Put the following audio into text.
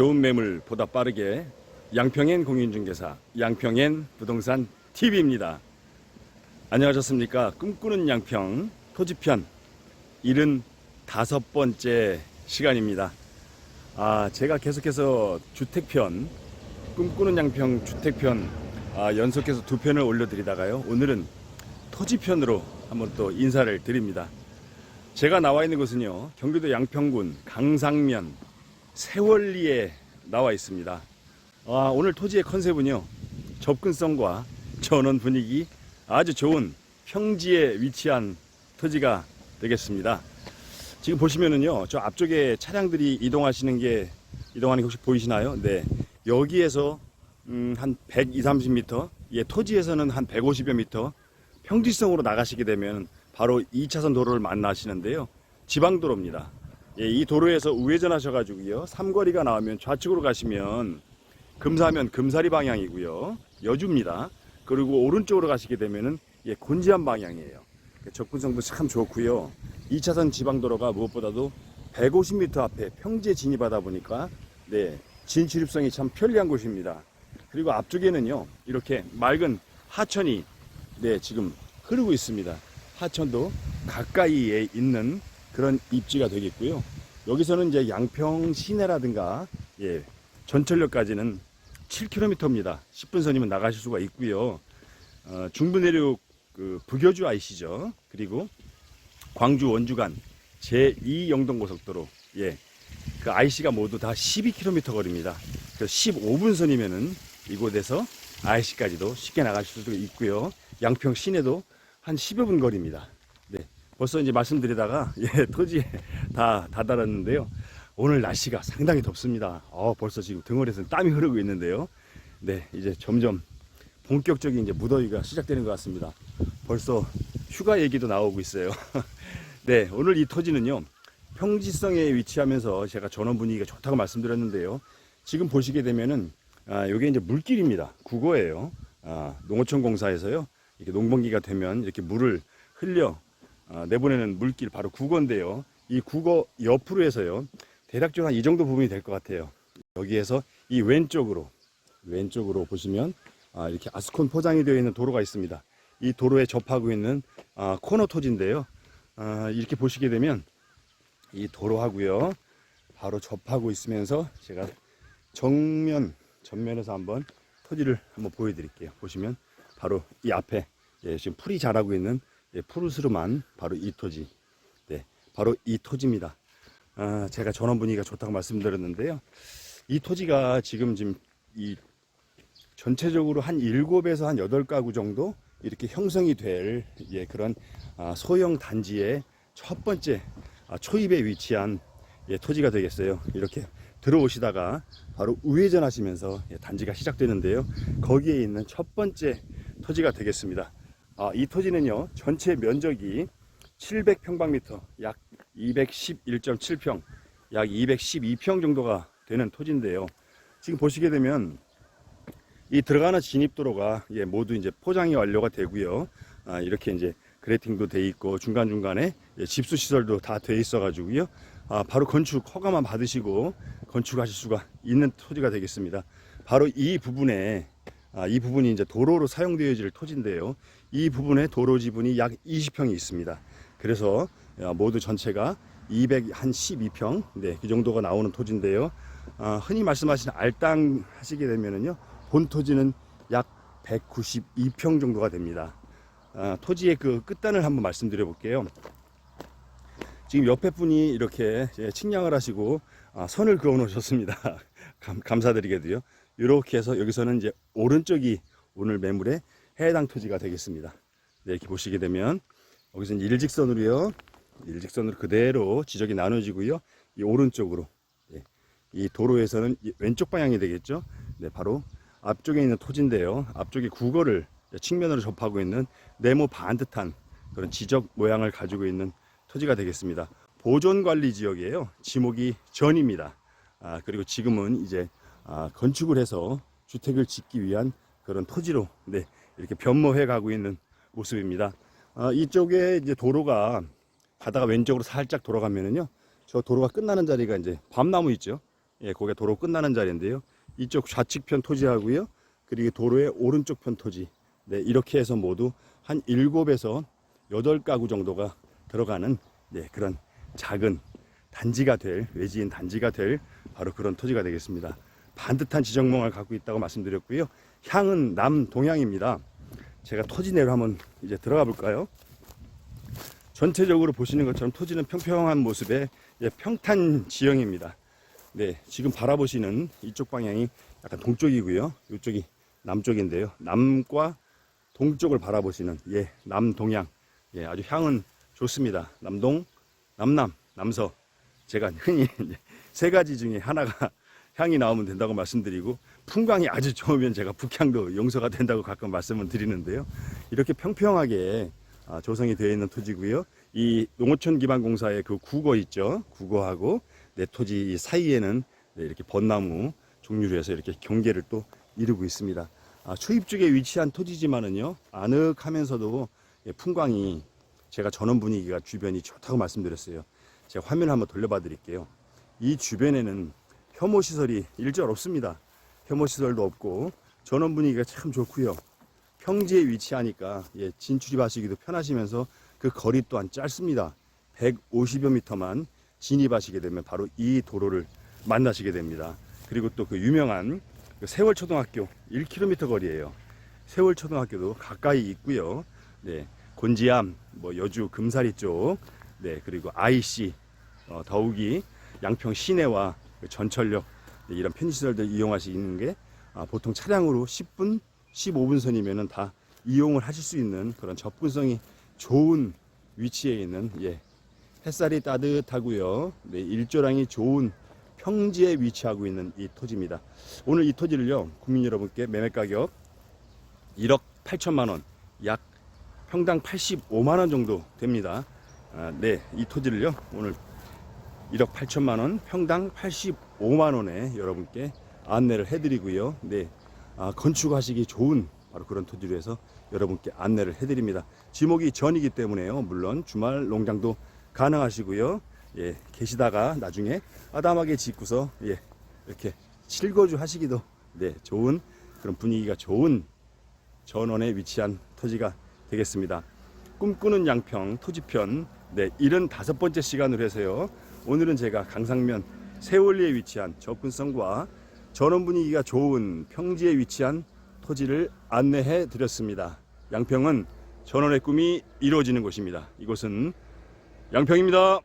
좋은 매물 보다 빠르게 양평엔 공인중개사 양평엔 부동산 TV입니다. 안녕하셨습니까? 꿈꾸는 양평 토지편 75번째 시간입니다. 아, 제가 계속해서 주택편 꿈꾸는 양평 주택편 아, 연속해서 두 편을 올려드리다가요. 오늘은 토지편으로 한번 또 인사를 드립니다. 제가 나와 있는 곳은요. 경기도 양평군 강상면 세월리에 나와 있습니다. 아, 오늘 토지의 컨셉은요. 접근성과 전원 분위기 아주 좋은 평지에 위치한 토지가 되겠습니다. 지금 보시면은요. 저 앞쪽에 차량들이 이동하시는 게 이동하는 게 혹시 보이시나요? 네. 여기에서 음, 한 120, 30m, 예, 토지에서는 한 150여 미터 평지성으로 나가시게 되면 바로 2차선 도로를 만나시는데요. 지방도로입니다. 예, 이 도로에서 우회전 하셔가지고요. 삼거리가 나오면 좌측으로 가시면 금사면 금사리 방향이고요. 여주입니다. 그리고 오른쪽으로 가시게 되면은 예, 곤지암 방향이에요. 접근성도 참 좋고요. 2차선 지방도로가 무엇보다도 150m 앞에 평지에 진입하다 보니까 네, 진출입성이 참 편리한 곳입니다. 그리고 앞쪽에는요. 이렇게 맑은 하천이 네, 지금 흐르고 있습니다. 하천도 가까이에 있는 그런 입지가 되겠고요. 여기서는 이제 양평 시내라든가 예, 전철역까지는 7km입니다. 10분 선이면 나가실 수가 있고요. 어, 중부 내륙 그 부교주 아이시죠. 그리고 광주 원주 간 제2 영동고속도로 예. 그 IC가 모두 다 12km 거리입니다. 그래서 15분 선이면은 이곳에서 IC까지도 쉽게 나가실 수도 있고요. 양평 시내도 한 10여 분 거리입니다. 네. 벌써 이제 말씀드리다가 예, 토지에 다 다다랐는데요. 오늘 날씨가 상당히 덥습니다. 어, 벌써 지금 등어리에서 땀이 흐르고 있는데요. 네, 이제 점점 본격적인 이제 무더위가 시작되는 것 같습니다. 벌써 휴가 얘기도 나오고 있어요. 네, 오늘 이 토지는요. 평지성에 위치하면서 제가 전원 분위기가 좋다고 말씀드렸는데요. 지금 보시게 되면은 아, 이게 이제 물길입니다. 국어예요. 아, 농어촌 공사에서요. 이렇게 농번기가 되면 이렇게 물을 흘려 아, 내보내는 물길 바로 국어인데요. 이 국어 옆으로 해서요. 대략적으로 한 이 정도 부분이 될 것 같아요. 여기에서 이 왼쪽으로 왼쪽으로 보시면 아, 이렇게 아스콘 포장이 되어 있는 도로가 있습니다. 이 도로에 접하고 있는 아, 코너 토지인데요. 아, 이렇게 보시게 되면 이 도로하고요. 바로 접하고 있으면서 제가 정면 전면에서 한번 토지를 한번 보여드릴게요. 보시면 바로 이 앞에 예, 지금 풀이 자라고 있는 예, 푸르스름한 바로 이 토지. 네, 바로 이 토지입니다. 아, 제가 전원 분위기가 좋다고 말씀드렸는데요. 이 토지가 지금 지금 이 전체적으로 한 7에서 한 8가구 정도 이렇게 형성이 될 예, 그런 아, 소형 단지의 첫 번째 아, 초입에 위치한 예, 토지가 되겠어요. 이렇게 들어오시다가 바로 우회전 하시면서 예, 단지가 시작되는데요. 거기에 있는 첫 번째 토지가 되겠습니다. 아, 이 토지는요, 전체 면적이 700평방미터, 약 211.7평, 약 212평 정도가 되는 토지인데요. 지금 보시게 되면 이 들어가는 진입도로가 예, 모두 이제 포장이 완료가 되고요. 아, 이렇게 이제 그레이팅도 돼 있고 중간 중간에 예, 집수 시설도 다 돼 있어 가지고요. 아, 바로 건축 허가만 받으시고 건축하실 수가 있는 토지가 되겠습니다. 바로 이 부분에 아, 이 부분이 이제 도로로 사용되어질 토지인데요. 이 부분에 도로 지분이 약 20평이 있습니다. 그래서 아, 모두 전체가 212평, 네, 그 정도가 나오는 토지인데요. 아, 흔히 말씀하시는 알땅 하시게 되면은요, 본 토지는 약 192평 정도가 됩니다. 아, 토지의 그 끝단을 한번 말씀드려 볼게요. 지금 옆에 분이 이렇게 예, 측량을 하시고 아, 선을 그어 놓으셨습니다. 감, 감사드리게도요. 이렇게 해서 여기서는 이제 오른쪽이 오늘 매물의 해당 토지가 되겠습니다. 네, 이렇게 보시게 되면 여기서 는 일직선으로요. 일직선으로 그대로 지적이 나눠지고요. 이 오른쪽으로 예, 이 도로에서는 이 왼쪽 방향이 되겠죠. 네, 바로 앞쪽에 있는 토지인데요. 앞쪽에 국어를 측면으로 접하고 있는 네모 반듯한 그런 지적 모양을 가지고 있는 토지가 되겠습니다. 보존 관리 지역이에요. 지목이 전입니다. 아, 그리고 지금은 이제 아, 건축을 해서 주택을 짓기 위한 그런 토지로 네, 이렇게 변모해 가고 있는 모습입니다. 아, 이쪽에 이제 도로가 가다가 왼쪽으로 살짝 돌아가면은요. 저 도로가 끝나는 자리가 이제 밤나무 있죠. 예, 거기가 도로 끝나는 자리인데요. 이쪽 좌측편 토지하고요. 그리고 도로의 오른쪽 편 토지. 네, 이렇게 해서 모두 한 7에서 8가구 정도가 들어가는 네, 그런 작은 단지가 될 외지인 단지가 될 바로 그런 토지가 되겠습니다. 반듯한 지정망을 갖고 있다고 말씀드렸고요. 향은 남동향입니다. 제가 토지 내로 한번 이제 들어가 볼까요? 전체적으로 보시는 것처럼 토지는 평평한 모습의 예, 평탄 지형입니다. 네, 지금 바라보시는 이쪽 방향이 약간 동쪽이고요. 이쪽이 남쪽인데요. 남과 동쪽을 바라보시는 예, 남동향. 예, 아주 향은 좋습니다. 남동, 남남, 남서. 제가 흔히 세 가지 중에 하나가 향이 나오면 된다고 말씀드리고 풍광이 아주 좋으면 제가 북향도 용서가 된다고 가끔 말씀을 드리는데요. 이렇게 평평하게 아, 조성이 되어 있는 토지고요. 이 농어촌 기반 공사의 그 국어 있죠. 국어하고 내 토지 사이에는 네, 이렇게 벚나무 종류로 해서 이렇게 경계를 또 이루고 있습니다. 아, 추입 쪽에 위치한 토지지만은요. 아늑하면서도 예, 풍광이 제가 전원 분위기가 주변이 좋다고 말씀드렸어요. 제가 화면을 한번 돌려봐 드릴게요. 이 주변에는 혐오 시설이 일절 없습니다. 혐오 시설도 없고 전원 분위기가 참 좋고요. 평지에 위치하니까 예, 진출입하시기도 편하시면서 그 거리 또한 짧습니다. 150여 미터만 진입하시게 되면 바로 이 도로를 만나시게 됩니다. 그리고 또 그 유명한 그 세월 초등학교 1km 거리예요. 세월 초등학교도 가까이 있고요. 네, 곤지암, 뭐 여주 금사리 쪽, 네 그리고 IC 어, 더욱이 양평 시내와 그 전철역 네, 이런 편의시설들 있는 게 아, 보통 차량으로 10분, 15분 선이면은 다 이용을 하실 수 있는 그런 접근성이 좋은 위치에 있는 예, 햇살이 따뜻하고요. 네, 일조량이 좋은 평지에 위치하고 있는 이 토지입니다. 오늘 이 토지를요, 국민 여러분께 매매 가격 1억 8천만 원, 약 평당 85만 원 정도 됩니다. 아, 네, 이 토지를요, 오늘 1억 8천만 원, 평당 85만 원에 여러분께 안내를 해드리고요. 네, 아, 건축하시기 좋은 바로 그런 토지로 해서 여러분께 안내를 해드립니다. 지목이 전이기 때문에요. 물론 주말 농장도 가능하시고요. 예, 계시다가 나중에 아담하게 짓고서 예, 이렇게 실거주 하시기도 네, 좋은 그런 분위기가 좋은 전원에 위치한 토지가 되겠습니다. 꿈꾸는 양평 토지편 네, 75번째 시간으로 해서요. 오늘은 제가 강상면 세월리에 위치한 접근성과 전원 분위기가 좋은 평지에 위치한 토지를 안내해 드렸습니다. 양평은 전원의 꿈이 이루어지는 곳입니다. 이곳은 양평입니다.